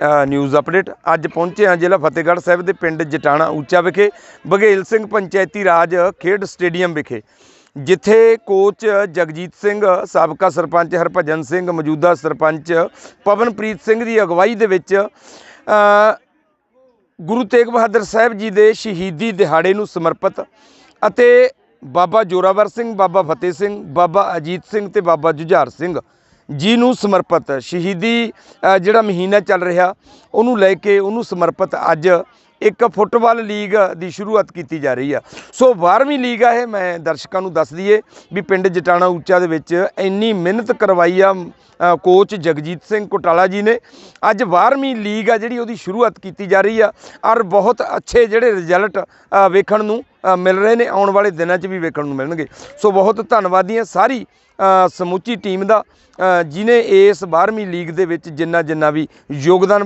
News update ਅੱਜ ਪਹੁੰਚੇ ਹਾਂ ਜ਼ਿਲ੍ਹਾ ਫਤਿਹਗੜ੍ਹ ਸਾਹਿਬ ਦੇ ਪਿੰਡ ਜਟਾਣਾ ਉੱਚਾ ਵਿਖੇ, ਬਘੇਲ ਸਿੰਘ ਪੰਚਾਇਤੀ ਰਾਜ ਖੇਡ ਸਟੇਡੀਅਮ ਵਿਖੇ। ਜਿੱਥੇ ਕੋਚ ਜਗਜੀਤ ਸਿੰਘ, ਸਾਬਕਾ ਸਰਪੰਚ ਹਰਭਜਨ ਸਿੰਘ, ਮੌਜੂਦਾ ਸਰਪੰਚ ਪਵਨਪ੍ਰੀਤ ਸਿੰਘ ਦੀ ਅਗਵਾਈ ਦੇ ਵਿੱਚ ਗੁਰੂ ਤੇਗ ਬਹਾਦਰ ਸਾਹਿਬ ਜੀ ਦੇ ਸ਼ਹੀਦੀ ਦਿਹਾੜੇ ਨੂੰ ਸਮਰਪਿਤ ਅਤੇ ਬਾਬਾ ਜੋਰਾਵਰ ਸਿੰਘ, ਬਾਬਾ ਫਤਿਹ ਸਿੰਘ, ਬਾਬਾ ਅਜੀਤ ਸਿੰਘ ਤੇ ਬਾਬਾ ਜੁਝਾਰ ਸਿੰਘ ਜੀ ਨੂੰ ਸਮਰਪਿਤ ਸ਼ਹੀਦੀ ਜਿਹੜਾ ਮਹੀਨਾ ਚੱਲ ਰਿਹਾ, ਉਹਨੂੰ ਲੈ ਕੇ ਉਹਨੂੰ ਸਮਰਪਿਤ ਅੱਜ ਇੱਕ ਫੁੱਟਬਾਲ ਲੀਗ ਦੀ ਸ਼ੁਰੂਆਤ ਕੀਤੀ ਜਾ ਰਹੀ ਆ। ਸੋ 12ਵੀਂ ਲੀਗ ਆ ਇਹ, ਮੈਂ ਦਰਸ਼ਕਾਂ ਨੂੰ ਦੱਸ ਦਈਏ ਵੀ ਪਿੰਡ ਜਟਾਣਾ ਉੱਚਾ ਦੇ ਵਿੱਚ ਇੰਨੀ ਮਿਹਨਤ ਕਰਵਾਈ ਆ ਕੋਚ ਜਗਜੀਤ ਸਿੰਘ ਕੋਟਾਲਾ ਜੀ ਨੇ। ਅੱਜ 12ਵੀਂ ਲੀਗ ਆ ਜਿਹੜੀ ਉਹਦੀ ਸ਼ੁਰੂਆਤ ਕੀਤੀ ਜਾ ਰਹੀ ਆ, ਔਰ ਬਹੁਤ ਅੱਛੇ ਜਿਹੜੇ ਰਿਜ਼ਲਟ ਵੇਖਣ ਨੂੰ ਮਿਲ ਰਹੇ ਨੇ ਆਉਣ ਵਾਲੇ ਦਿਨਾਂ 'ਚ ਵੀ ਵੇਖਣ ਨੂੰ ਮਿਲਣਗੇ। ਸੋ ਬਹੁਤ ਧੰਨਵਾਦੀ ਹਾਂ ਸਾਰੀ ਸਮੁੱਚੀ ਟੀਮ ਦਾ ਅ, ਜਿਨੇ ਇਸ 12ਵੀਂ ਲੀਗ ਦੇ ਵਿੱਚ ਜਿੰਨਾ ਜਿੰਨਾ ਵੀ ਯੋਗਦਾਨ